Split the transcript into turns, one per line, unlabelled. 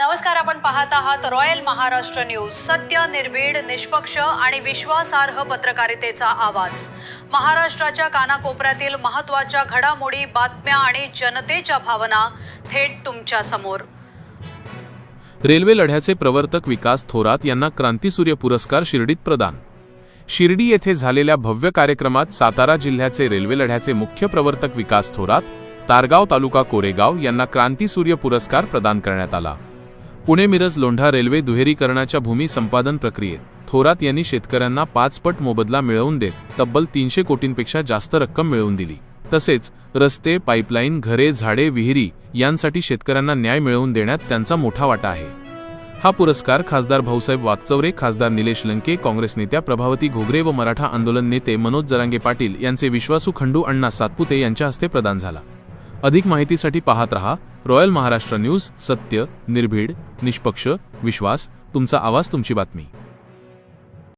नमस्कार आपण पाहत आहात रॉयल महाराष्ट्र न्यूज. सत्य निर्भीड निष्पक्ष आणि विश्वासार्ह पत्रकारितेचा आवाज. महाराष्ट्राच्या कानाकोपऱ्यातील महत्त्वाच्या घडामोडी बातम्या आणि जनतेच्या भावना थेट तुमच्यासमोर.
रेल्वे लढ्याचे प्रवर्तक विकास थोरात यांना क्रांतीसूर्य पुरस्कार शिर्डीत प्रदान. शिर्डी येथे झालेल्या भव्य कार्यक्रमात सातारा जिल्ह्याचे रेल्वे लढ्याचे मुख्य प्रवर्तक विकास थोरात तारगाव तालुका कोरेगाव यांना क्रांतीसूर्य पुरस्कार प्रदान करण्यात आला. पुणे मिरज लोंढा रेल्वे दुहेरीकरणाच्या भूमी संपादन प्रक्रियेत थोरात यांनी शेतकऱ्यांना पाचपट मोबदला मिळवून देत तब्बल तीनशे कोटींपेक्षा जास्त रक्कम मिळवून दिली. तसेच रस्ते पाईपलाईन घरे झाडे विहिरी यांसाठी शेतकऱ्यांना न्याय मिळवून देण्यात त्यांचा मोठा वाटा आहे. हा पुरस्कार खासदार भाऊसाहेब वागचौरे खासदार निलेश लंके काँग्रेस नेत्या प्रभावती घोगरे व मराठा आंदोलन नेते मनोज जरांगे पाटील यांचे विश्वासू खंडू अण्णा सातपुते यांच्या हस्ते प्रदान झाला. अधिक माहितीसाठी पाहत रहा रॉयल महाराष्ट्र न्यूज सत्य निर्भीड निष्पक्ष विश्वास तुमचा आवाज तुमची बातमी.